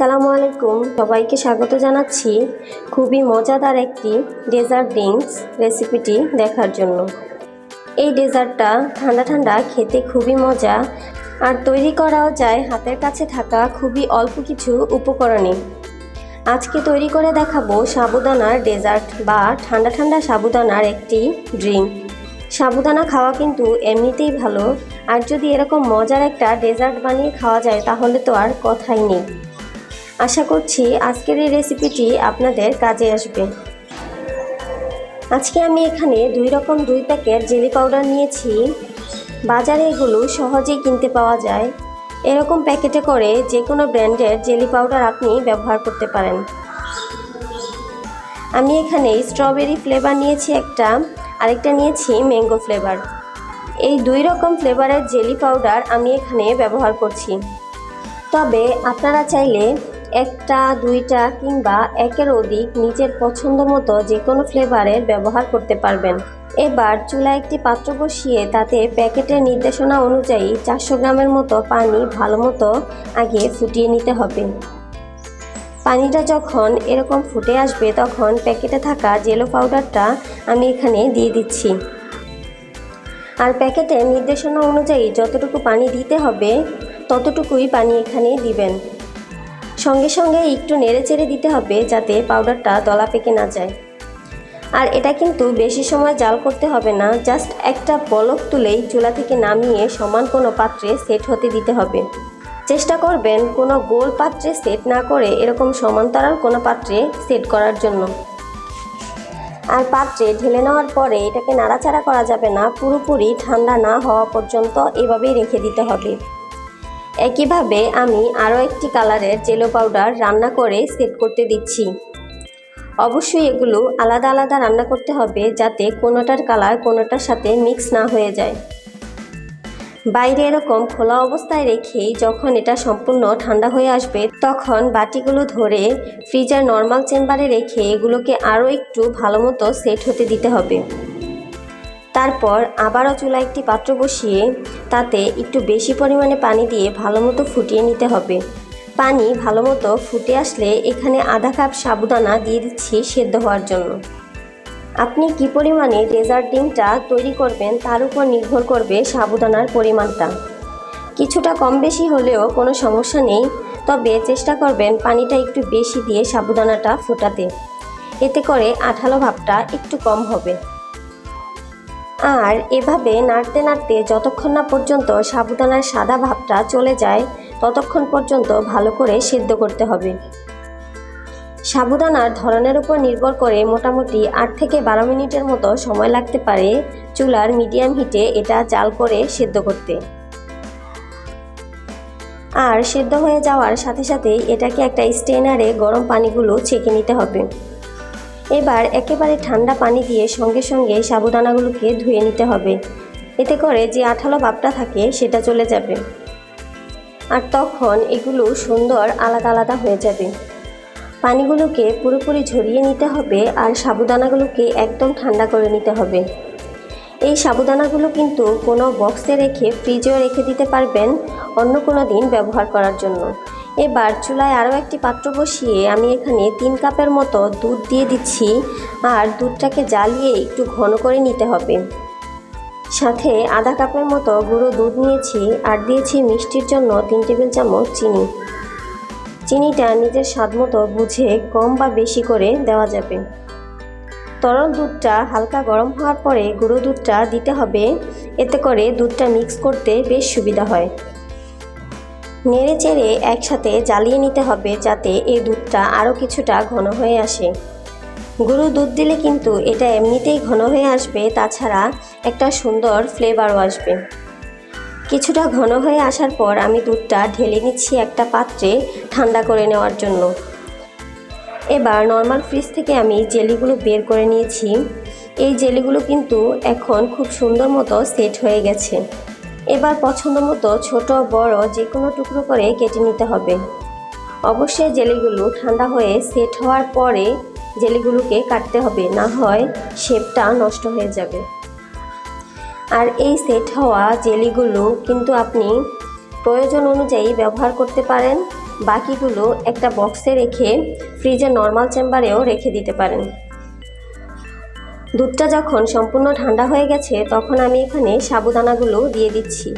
আসসালামু আলাইকুম। সবাইকে স্বাগত জানাচ্ছি খুবই মজাদার একটি ডেজার্ট ড্রিঙ্কস রেসিপিটি দেখার জন্য। এই ডেজার্টটা ঠান্ডা ঠান্ডা, খেতে খুবই মজা আর তৈরি করাও যায় হাতের কাছে থাকা খুবই অল্প কিছু উপকরণে। আজকে তৈরি করে দেখাবো সাবুদানার ডেজার্ট বা ঠান্ডা ঠান্ডা সাবুদানার একটি ড্রিঙ্ক। সাবুদানা খাওয়া কিন্তু এমনিতেই ভালো, আর যদি এরকম মজার একটা ডেজার্ট বানিয়ে খাওয়া যায় তাহলে তো আর কথাই নেই। আশা করছি আজকের এই রেসিপিটি আপনাদের কাজে আসবে। আজকে আমি এখানে দুই রকম দুই প্যাকেট জেলি পাউডার নিয়েছি। বাজারে এগুলো সহজেই কিনতে পাওয়া যায়। এরকম প্যাকেটে করে যে কোনো ব্র্যান্ডের জেলি পাউডার আপনি ব্যবহার করতে পারেন। আমি এখানে স্ট্রবেরি ফ্লেভার নিয়েছি একটা, আরেকটা নিয়েছি ম্যাঙ্গো ফ্লেভার এই দুই রকম ফ্লেভারের জেলি পাউডার আমি এখানে ব্যবহার করছি। তবে আপনারা চাইলে একটা, দুইটা কিংবা একের অধিক নিজের পছন্দ মতো যে কোনো ফ্লেভারের ব্যবহার করতে পারবেন। এবার চুলা একটি পাত্র বসিয়ে তাতে প্যাকেটের নির্দেশনা অনুযায়ী চারশো গ্রামের মতো পানি ভালো মতো আগে ফুটিয়ে নিতে হবে। পানিটা যখন এরকম ফুটে আসবে, তখন প্যাকেটে থাকা জেলো পাউডারটা আমি এখানে দিয়ে দিচ্ছি। আর প্যাকেটের নির্দেশনা অনুযায়ী যতটুকু পানি দিতে হবে, ততটুকুই পানি এখানে দিবেন। সঙ্গে সঙ্গে একটু নেড়ে চেড়ে দিতে হবে যাতে পাউডারটা দলা পেকে না যায়। আর এটা কিন্তু বেশি সময় জাল করতে হবে না, জাস্ট একটা বলক তুলেই চুলা থেকে নামিয়ে সমান কোনো পাত্রে সেট হতে দিতে হবে। চেষ্টা করবেন কোনো গোল পাত্রে সেট না করে এরকম সমান্তরাল কোনো পাত্রে সেট করার জন্য। আর পাত্রে ঢেলে নেওয়ার পরে এটাকে নাড়াচাড়া করা যাবে না, পুরোপুরি ঠান্ডা না হওয়া পর্যন্ত এভাবেই রেখে দিতে হবে। একইভাবে আমি আরও একটি কালারের জেলো পাউডার রান্না করে সেট করতে দিচ্ছি। অবশ্যই এগুলো আলাদা আলাদা রান্না করতে হবে যাতে কোনোটার কালার কোনোটার সাথে মিক্স না হয়ে যায়। বাইরে এরকম খোলা অবস্থায় রেখেই যখন এটা সম্পূর্ণ ঠান্ডা হয়ে আসবে, তখন বাটিগুলো ধরে ফ্রিজার নর্মাল চেম্বারে রেখে এগুলোকে আরও একটু ভালো মতো সেট হতে দিতে হবে। তারপর আবারও চুলা একটি পাত্র বসিয়ে তাতে একটু বেশি পরিমাণে পানি দিয়ে ভালো মতো ফুটিয়ে নিতে হবে। পানি ভালো মতো ফুটে আসলে এখানে আধা কাপ সাবুদানা দিয়ে দিচ্ছি সেদ্ধ হওয়ার জন্য। আপনি কি পরিমাণে ডেজার্ট ডিমটা তৈরি করবেন তার উপর নির্ভর করবে সাবুদানার পরিমাণটা। কিছুটা কম বেশি হলেও কোনো সমস্যা নেই, তবে চেষ্টা করবেন পানিটা একটু বেশি দিয়ে সাবুদানাটা ফোটাতে। এতে করে আঠালো ভাবটা একটু কম হবে। আর এভাবে নাড়তে নাড়তে যতক্ষণ না পর্যন্ত সাবুদানার সাদা ভাবটা চলে যায়, ততক্ষণ পর্যন্ত ভালো করে সিদ্ধ করতে হবে। সাবুদানার ধরনের উপর নির্ভর করে মোটামুটি আট থেকে বারো মিনিটের মতো সময় লাগতে পারে চুলার মিডিয়াম হিটে এটা জাল করে সেদ্ধ করতে। আর সেদ্ধ হয়ে যাওয়ার সাথে সাথেই এটাকে একটা স্টেনারে গরম পানিগুলো ছেঁকে নিতে হবে। এবার একেবারে ঠান্ডা পানি দিয়ে সঙ্গে সঙ্গে সাবুদানাগুলোকে ধুয়ে নিতে হবে। এতে করে যে আঠালো ভাবটা থাকে, সেটা চলে যাবে। আর তখন এগুলো সুন্দর আলাদা আলাদা হয়ে যাবে। পানিগুলোকে পুরোপুরি ঝরিয়ে নিতে হবে আর সাবুদানাগুলোকে একদম ঠান্ডা করে নিতে হবে। এই সাবুদানাগুলো কিন্তু কোনো বক্সে রেখে ফ্রিজেও রেখে দিতে পারবেন অন্য কোনো দিন ব্যবহার করার জন্য। এবার চুলায় আরও একটি পাত্র বসিয়ে আমি এখানে তিন কাপের মতো দুধ দিয়ে দিচ্ছি। আর দুধটাকে জ্বালিয়ে একটু ঘন করে নিতে হবে। সাথে আধা কাপের মতো গুঁড়ো দুধ নিয়েছি আর দিয়েছি মিষ্টির জন্য তিন টেবিল চামচ চিনি। চিনিটা নিজের স্বাদ মতো বুঝে কম বা বেশি করে দেওয়া যাবে। তরল দুধটা হালকা গরম হওয়ার পরে গুঁড়ো দুধটা দিতে হবে। এতে করে দুধটা মিক্স করতে বেশ সুবিধা হয়। নেড়ে চেড়ে একসাথে জ্বালিয়ে নিতে হবে যাতে এই দুধটা আরও কিছুটা ঘন হয়ে আসে। গুঁড়ো দুধ দিলে কিন্তু এটা এমনিতেই ঘন হয়ে আসবে, তাছাড়া একটা সুন্দর ফ্লেভারও আসবে। কিছুটা ঘন হয়ে আসার পর আমি দুধটা ঢেলে নিচ্ছি একটা পাত্রে ঠান্ডা করে নেওয়ার জন্য। এবার নর্মাল ফ্রিজ থেকে আমি জেলিগুলো বের করে নিয়েছি। এই জেলিগুলো কিন্তু এখন খুব সুন্দর মতো সেট হয়ে গেছে। এবার পছন্দ মতো ছোট, বড় যে কোনো টুকরো করে কেটে নিতে হবে। অবশ্যই জেলিগুলো ঠান্ডা হয়ে সেট হওয়ার পরে জেলিগুলোকে কাটতে হবে, না হয় শেপটা নষ্ট হয়ে যাবে। আর এই সেট হওয়া জেলিগুলো কিন্তু আপনি প্রয়োজন অনুযায়ী ব্যবহার করতে পারেন। বাকিগুলো একটা বক্সে রেখে ফ্রিজের নর্মাল চেম্বারেও রেখে দিতে পারেন। দুধটা যখন সম্পূর্ণ ঠান্ডা হয়ে গেছে, তখন আমি এখানে সাবুদানাগুলো দিয়ে দিচ্ছি।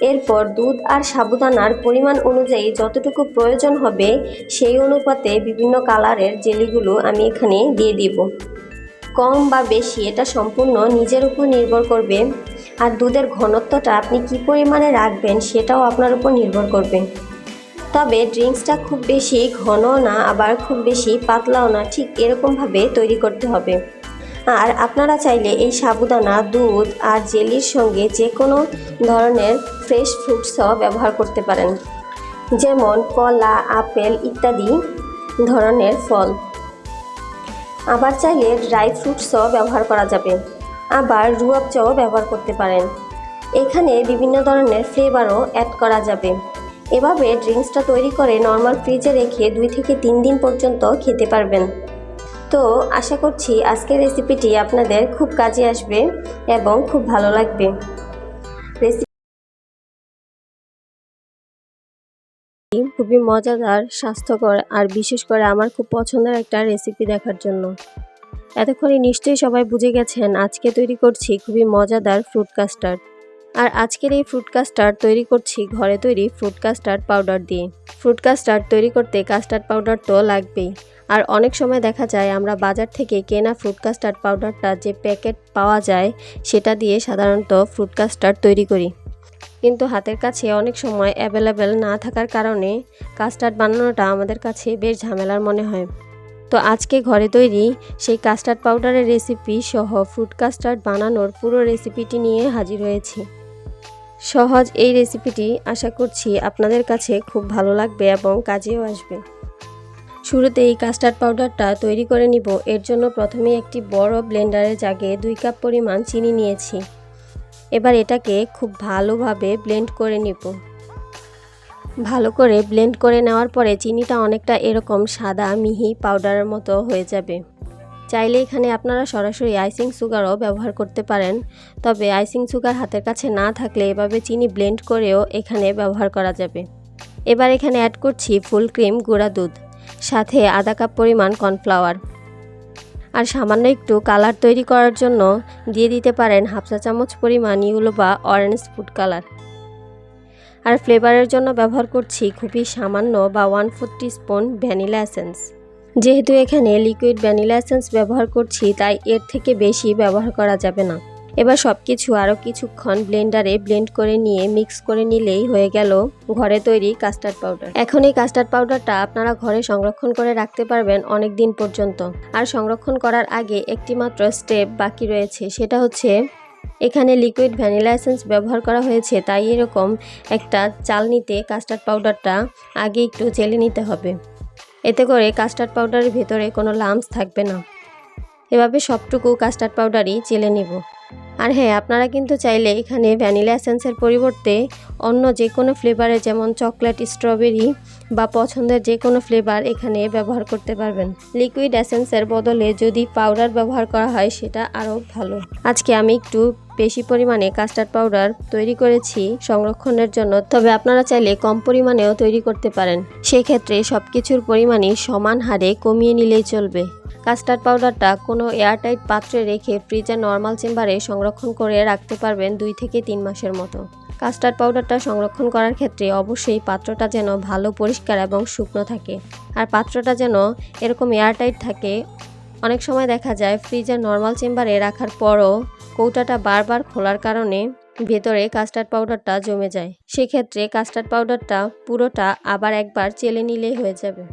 এরপর দুধ আর সাবুদানার পরিমাণ অনুযায়ী যতটুকু প্রয়োজন হবে, সেই অনুপাতে বিভিন্ন কালারের জেলিগুলো আমি এখানে দিয়ে দিব। কম বা বেশি এটা সম্পূর্ণ নিজের উপর নির্ভর করবে। আর দুধের ঘনত্বটা আপনি কি পরিমাণে রাখবেন, সেটাও আপনার উপর নির্ভর করবে। তবে ড্রিঙ্কসটা খুব বেশি ঘন না, আবার খুব বেশি পাতলাও না, ঠিক এরকমভাবে তৈরি করতে হবে। আর আপনারা চাইলে এই সাবুদানা, দুধ আর জেলির সঙ্গে যে কোনো ধরনের ফ্রেশ ফ্রুটসও ব্যবহার করতে পারেন। যেমন কলা, আপেল ইত্যাদি ধরনের ফল। আবার চাইলে ড্রাই ফ্রুটসও ব্যবহার করা যাবে। আবার রুয়াবচাও ব্যবহার করতে পারেন। এখানে বিভিন্ন ধরনের ফ্লেভারও অ্যাড করা যাবে। এভাবে ড্রিঙ্কসটা তৈরি করে নর্মাল ফ্রিজে রেখে দুই থেকে তিন দিন পর্যন্ত খেতে পারবেন। তো আশা করছি আজকের রেসিপিটি আপনাদের খুব কাজে আসবে এবং খুব ভালো লাগবে। খুবই মজাদার, স্বাস্থ্যকর আর বিশেষ করে আমার খুব পছন্দের একটা রেসিপি দেখার জন্য। এতক্ষণে নিশ্চয়ই সবাই বুঝে গেছেন আজকে তৈরি করছি খুবই মজাদার ফ্রুট কাস্টার্ড আর আজকের এই ফ্রুট কাস্টার্ড তৈরি করছি ঘরে তৈরি ফ্রুট কাস্টার্ড পাউডার দিয়ে। ফ্রুট কাস্টার্ড তৈরি করতে কাস্টার্ড পাউডার তো লাগবেই। আর অনেক সময় দেখা যায় আমরা বাজার থেকে কেনা ফ্রুট কাস্টার্ড পাউডারটা যে প্যাকেট পাওয়া যায়, সেটা দিয়ে সাধারণত ফ্রুট কাস্টার্ড তৈরি করি। কিন্তু হাতের কাছে অনেক সময় অ্যাভেলেবেল না থাকার কারণে কাস্টার্ড বানানোটা আমাদের কাছে বেশ ঝামেলার মনে হয়। তো আজকে ঘরে তৈরি সেই কাস্টার্ড পাউডারের রেসিপি সহ ফ্রুট কাস্টার্ড বানানোর পুরো রেসিপিটি নিয়ে হাজির হয়েছি। সহজ এই রেসিপিটি আশা করছি আপনাদের কাছে খুব ভালো লাগবে এবং কাজেও আসবে। শুরুতে এই কাস্টার্ড পাউডারটা তৈরি করে নিব। এর জন্য প্রথমে একটি বড় ব্লেন্ডারের জাগে দুই কাপ পরিমাণ চিনি নিয়েছি। এবার এটাকে খুব ভালোভাবে ব্লেন্ড করে নিব। ভালো করে ব্লেন্ড করে নেওয়ার পরে চিনিটা অনেকটা এরকম সাদা, মিহি পাউডারের মতো হয়ে যাবে। চাইলে এখানে আপনারা সরাসরি আইসিং সুগারও ব্যবহার করতে পারেন। তবে আইসিং সুগার হাতের কাছে না থাকলে এভাবে চিনি ব্লেন্ড করেও এখানে ব্যবহার করা যাবে। এবার এখানে অ্যাড করছি ফুল ক্রিম, গুঁড়া দুধ। সাথে আধা কাপ পরিমাণ কর্নফ্লাওয়ার। আর সামান্য একটু কালার তৈরি করার জন্য দিয়ে দিতে পারেন হাফ চা চামচ পরিমাণ ইউলো বা অরেঞ্জ ফুড কালার। আর ফ্লেভারের জন্য ব্যবহার করছি খুবই সামান্য বা one four spoon vanilla essence. যেহেতু এখানে লিকুইড ভ্যানিলা এসেন্স ব্যবহার করছি, তাই এর থেকে বেশি ব্যবহার করা যাবে না। এবার সব কিছু আরও কিছুক্ষণ ব্লেন্ডারে ব্লেন্ড করে নিয়ে মিক্স করে নিলেই হয়ে গেল ঘরে তৈরি কাস্টার্ড পাউডার। এখন এই কাস্টার্ড পাউডারটা আপনারা ঘরে সংরক্ষণ করে রাখতে পারবেন অনেক দিন পর্যন্ত। আর সংরক্ষণ করার আগে একটি মাত্র স্টেপ বাকি রয়েছে, সেটা হচ্ছে এখানে লিকুইড ভ্যানিলা এসেন্স ব্যবহার করা হয়েছে, তাই এরকম একটা চালনিতে কাস্টার্ড পাউডারটা আগে একটু চেলে নিতে হবে। এতে করে কাস্টার্ড পাউডারের ভেতরে কোনো লামস থাকবে না। এভাবে সবটুকু কাস্টার্ড পাউডারই চেলে নেব। আর হ্যাঁ আপনারা কিন্তু চাইলে এখানে ভ্যানিলা এসেন্সের পরিবর্তে অন্য যে কোনো ফ্লেভারে যেমন চকলেট, স্ট্রবেরি বা পছন্দের যে কোনো ফ্লেভার এখানে ব্যবহার করতে পারবেন। লিকুইড এসেন্সের বদলে যদি পাউডার ব্যবহার করা হয়, সেটা আরও ভালো। আজকে আমি একটু বেশি পরিমাণে কাস্টার্ড পাউডার তৈরি করেছি সংরক্ষণের জন্য। তবে আপনারা চাইলে কম পরিমাণেও তৈরি করতে পারেন। সেক্ষেত্রে সব কিছুর পরিমাণই সমান হারে কমিয়ে নিলেই চলবে। কাস্টার্ড পাউডারটা কোনো এয়ারটাইট পাত্রে রেখে ফ্রিজের নর্মাল চেম্বারে সংরক্ষণ করে রাখতে পারবেন দুই থেকে তিন মাসের মতো। কাস্টার্ড পাউডারটা সংরক্ষণ করার ক্ষেত্রে অবশ্যই পাত্রটা যেন ভালো, পরিষ্কার এবং শুকনো থাকে। আর পাত্রটা যেন এরকম এয়ারটাইট থাকে, অনেক সময় দেখা যায় ফ্রিজের নর্মাল চেম্বারে রাখার পরও কৌটাটা বারবার খোলার কারণে ভেতরে কাস্টার্ড পাউডারটা জমে যায়। সেক্ষেত্রে কাস্টার্ড পাউডারটা পুরোটা আবার একবার চেলে নিলেই হয়ে যাবে।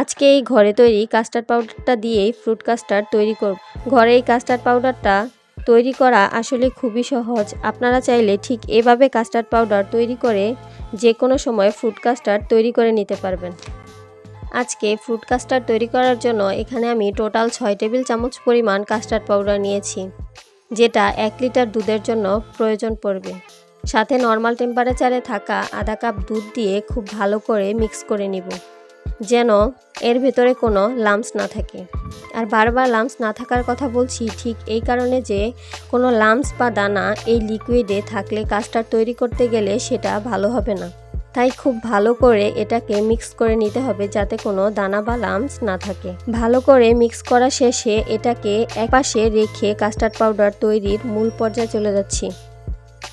আজকে এই ঘরে তৈরি কাস্টার্ড পাউডারটা দিয়েই ফ্রুট কাস্টার্ড তৈরি করব। ঘরে এই কাস্টার্ড পাউডারটা তৈরি করা আসলে খুবই সহজ। আপনারা চাইলে ঠিক এভাবে কাস্টার্ড পাউডার তৈরি করে যে কোনো সময় ফ্রুট কাস্টার্ড তৈরি করে নিতে পারবেন। আজকে ফ্রুট কাস্টার্ড তৈরি করার জন্য এখানে আমি টোটাল ছয় টেবিল চামচ পরিমাণ কাস্টার্ড পাউডার নিয়েছি, যেটা এক লিটার দুধের জন্য প্রয়োজন পড়বে। সাথে নর্মাল টেম্পারেচারে থাকা আধা কাপ দুধ দিয়ে খুব ভালো করে মিক্স করে নিব। যেন এর ভেতরে কোনো লামস না থাকে। আর বারবার লামস না থাকার কথা বলছি, ঠিক এই কারণে যে কোনো লামস বা দানা এই লিকুইডে থাকলে কাস্টার্ড তৈরি করতে গেলে সেটা ভালো হবে না। তাই খুব ভালো করে এটাকে মিক্স করে নিতে হবে যাতে কোনো দানা বা লামস না থাকে। ভালো করে মিক্স করা শেষে এটাকে একপাশে রেখে কাস্টার্ড পাউডার তৈরির মূল পর্যায়ে চলে যাচ্ছি।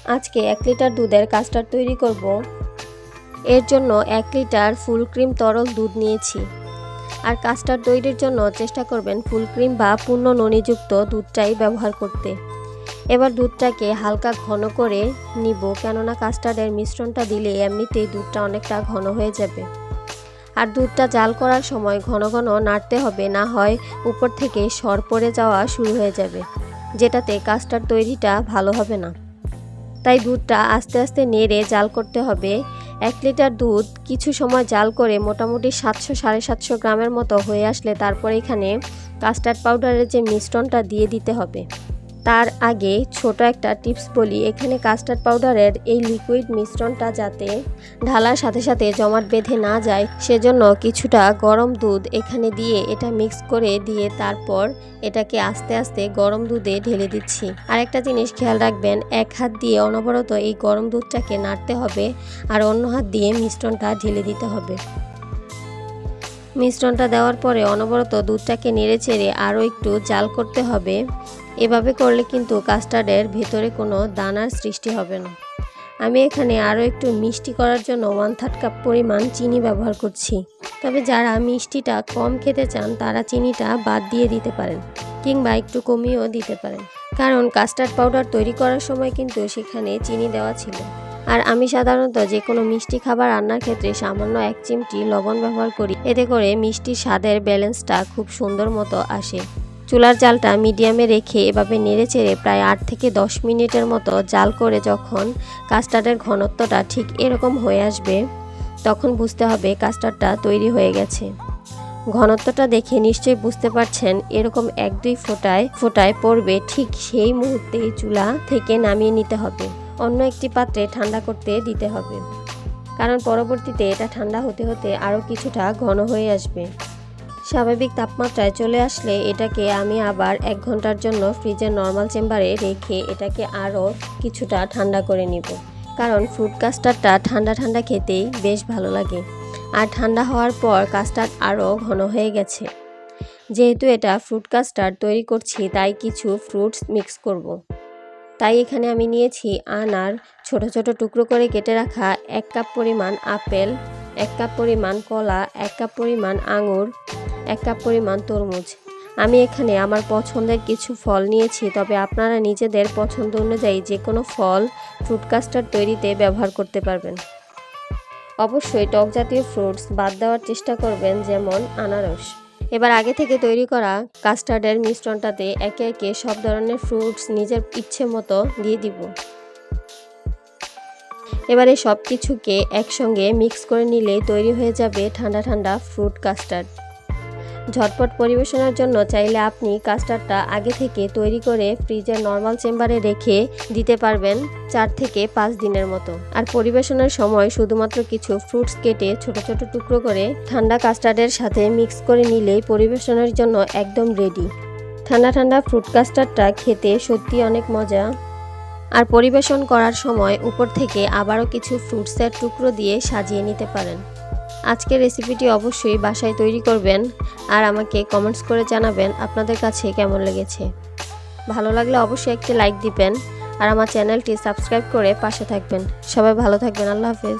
আজকে এক লিটার দুধের কাস্টার্ড তৈরি করব। এর জন্য এক লিটার ফুল ক্রিম তরল দুধ নিয়েছি। আর কাস্টার্ড তৈরির জন্য চেষ্টা করবেন ফুল ক্রিম বা পূর্ণ ননিযুক্ত দুধটাই ব্যবহার করতে। এবার দুধটাকে হালকা ঘন করে নিব, কেননা কাস্টার্ডের মিশ্রণটা দিলে এমনিতেই দুধটা অনেকটা ঘন হয়ে যাবে। আর দুধটা জাল করার সময় ঘন ঘন নাড়তে হবে, না হয় উপর থেকে সর পড়ে যাওয়া শুরু হয়ে যাবে, যেটাতে কাস্টার্ড তৈরিটা ভালো হবে না। তাই দুধটা আস্তে আস্তে নেড়ে জাল করতে হবে এক লিটার দুধ কিছু সময় জাল করে মোটামুটি সাতশো, সাড়ে সাতশো গ্রামের মতো হয়ে আসলে তারপর এখানে কাস্টার্ড পাউডারের যে মিশ্রণটা দিয়ে দিতে হবে। তার আগে ছোট একটা টিপস বলি, এখানে কাস্টার্ড পাউডারের এই লিকুইড মিশ্রণটা যাতে ঢালার সাথে সাথে জমাট বেঁধে না যায়, সেজন্য কিছুটা গরম দুধ এখানে দিয়ে এটা মিক্স করে দিয়ে তারপর এটাকে আস্তে আস্তে গরম দুধে ঢেলে দিচ্ছি। আরেকটা জিনিস খেয়াল রাখবেন, এক হাত দিয়ে অনবরত এই গরম দুধটাকে নাড়তে হবে আর অন্য হাত দিয়ে মিশ্রণটা ঢেলে দিতে হবে। মিশ্রণটা দেওয়ার পরে অনবরত দুধটাকে নেড়ে চেড়ে আরও একটু জাল করতে হবে। এভাবে করলে কিন্তু কাস্টার্ডের ভেতরে কোনো দানার সৃষ্টি হবে না। আমি এখানে আরও একটু মিষ্টি করার জন্য ওয়ান থার্ড কাপ পরিমাণ চিনি ব্যবহার করছি। তবে যারা মিষ্টিটা কম খেতে চান, তারা চিনিটা বাদ দিয়ে দিতে পারেন কিংবা একটু কমিয়েও দিতে পারেন। কারণ কাস্টার্ড পাউডার তৈরি করার সময় কিন্তু সেখানে চিনি দেওয়া ছিল। আর আমি সাধারণত যে কোনো মিষ্টি খাবার রান্নার ক্ষেত্রে সামান্য এক চিমটি লবণ ব্যবহার করি। এতে করে মিষ্টির স্বাদের ব্যালেন্সটা খুব সুন্দর মতো আসে। চুলার জালটা মিডিয়ামে রেখে এভাবে নেড়ে চেড়ে প্রায় আট থেকে দশ মিনিটের মতো জাল করে যখন কাস্টার্ডের ঘনত্বটা ঠিক এরকম হয়ে আসবে, তখন বুঝতে হবে কাস্টার্ডটা তৈরি হয়ে গেছে। ঘনত্বটা দেখে নিশ্চয়ই বুঝতে পারছেন, এরকম এক দুই ফোঁটায়, ফোটায় পড়বে ঠিক সেই মুহূর্তে চুলা থেকে নামিয়ে নিতে হবে। অন্য একটি পাত্রে ঠান্ডা করতে দিতে হবে। কারণ পরবর্তীতে এটা ঠান্ডা হতে হতে আরও কিছুটা ঘন হয়ে আসবে। স্বাভাবিক তাপমাত্রায় চলে আসলে এটাকে আমি আবার এক ঘণ্টার জন্য ফ্রিজের নর্মাল চেম্বারে রেখে এটাকে আরও কিছুটা ঠান্ডা করে নিব। কারণ ফ্রুট কাস্টার্ডটা ঠান্ডা ঠান্ডা খেতেই বেশ ভালো লাগে। আর ঠান্ডা হওয়ার পর কাস্টার্ড আরও ঘন হয়ে গেছে। যেহেতু এটা ফ্রুট কাস্টার্ড তৈরি করছি, তাই কিছু ফ্রুটস মিক্স করব। তাই এখানে আমি নিয়েছি আনার ছোট ছোট টুকরো করে কেটে রাখা এক কাপ পরিমাণ আপেল, এক কাপ পরিমাণ কলা, এক কাপ পরিমাণ আঙুর, এক কাপ পরিমাণ তরমুজ। আমি এখানে আমার পছন্দের কিছু ফল নিয়েছি, তবে আপনারা নিজেদের পছন্দ অনুযায়ী যে কোনো ফল ফ্রুট তৈরিতে ব্যবহার করতে পারবেন। অবশ্যই টক জাতীয় ফ্রুটস বাদ দেওয়ার চেষ্টা করবেন, যেমন আনারস। এবার আগে থেকে তৈরি করা কাস্টার্ডের মিশ্রণটাতে একে একে সব ধরনের ফ্রুটস নিজের ইচ্ছে মতো দিয়ে দিব। এবারে সব কিছুকে একসঙ্গে মিক্স করে নিলে তৈরি হয়ে যাবে ঠান্ডা ঠান্ডা ফ্রুট কাস্টার্ড। ঝটপট পরিবেশনের জন্য চাইলে আপনি কাস্টার্ডটা আগে থেকে তৈরি করে ফ্রিজের নর্মাল চেম্বারে রেখে দিতে পারবেন চার থেকে পাঁচ দিনের মতো। আর পরিবেশনের সময় শুধুমাত্র কিছু ফ্রুটস কেটে ছোট ছোট টুকরো করে ঠান্ডা কাস্টার্ডের সাথে মিক্স করে নিলেই পরিবেশনের জন্য একদম রেডি। ঠান্ডা ঠান্ডা ফ্রুট কাস্টার্ডটা খেতে সত্যি অনেক মজা। আর পরিবেশন করার সময় উপর থেকে আবারও কিছু ফ্রুটসের টুকরো দিয়ে সাজিয়ে নিতে পারেন। আজকের রেসিপিটি অবশ্যই বাসায় তৈরি করবেন আর আমাকে কমেন্টস করে জানাবেন আপনাদের কাছে কেমন লেগেছে। ভালো লাগলে অবশ্যই একটি লাইক দিবেন আর আমার চ্যানেলটি সাবস্ক্রাইব করে পাশে থাকবেন। সবাই ভালো থাকবেন, আল্লাহ হাফেজ।